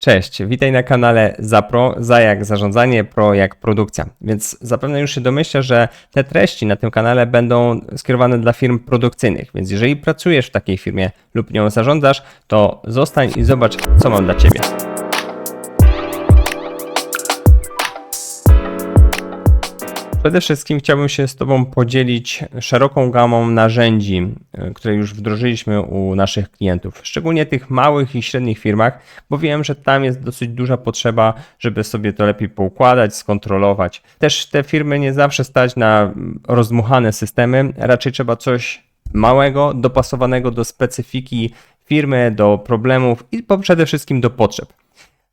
Cześć, witaj na kanale Zapro, za jak zarządzanie, pro jak produkcja. Więc zapewne już się domyślasz, że te treści na tym kanale będą skierowane dla firm produkcyjnych. Więc jeżeli pracujesz w takiej firmie lub nią zarządzasz, to zostań i zobacz, co mam dla Ciebie. Przede wszystkim chciałbym się z Tobą podzielić szeroką gamą narzędzi, y, które już wdrożyliśmy u naszych klientów, szczególnie tych małych i średnich firmach, bo wiem, że tam jest dosyć duża potrzeba, żeby sobie to lepiej poukładać, skontrolować. Też te firmy nie zawsze stać na rozdmuchane systemy, raczej trzeba coś małego, dopasowanego do specyfiki firmy, do problemów i przede wszystkim do potrzeb.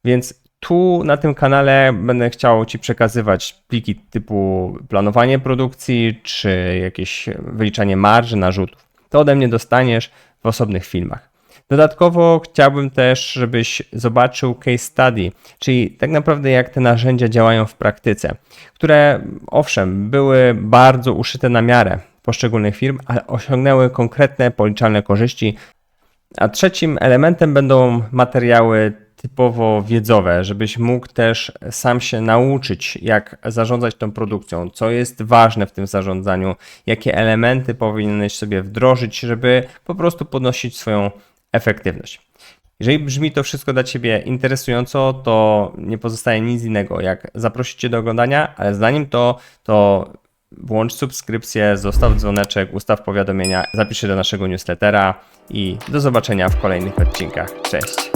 Więc tu na tym kanale będę chciał Ci przekazywać pliki typu planowanie produkcji czy jakieś wyliczanie marży, narzutów. To ode mnie dostaniesz w osobnych filmach. Dodatkowo chciałbym też, żebyś zobaczył case study, czyli tak naprawdę jak te narzędzia działają w praktyce, które owszem były bardzo uszyte na miarę poszczególnych firm, ale osiągnęły konkretne policzalne korzyści a trzecim elementem będą materiały typowo wiedzowe, żebyś mógł też sam się nauczyć, jak zarządzać tą produkcją, co jest ważne w tym zarządzaniu, jakie elementy powinieneś sobie wdrożyć, żeby po prostu podnosić swoją efektywność. Jeżeli brzmi to wszystko dla Ciebie interesująco, to nie pozostaje nic innego, jak zaprosić Cię do oglądania, ale zanim to, to włącz subskrypcję, zostaw dzwoneczek, ustaw powiadomienia, zapisz się do naszego newslettera i do zobaczenia w kolejnych odcinkach. Cześć!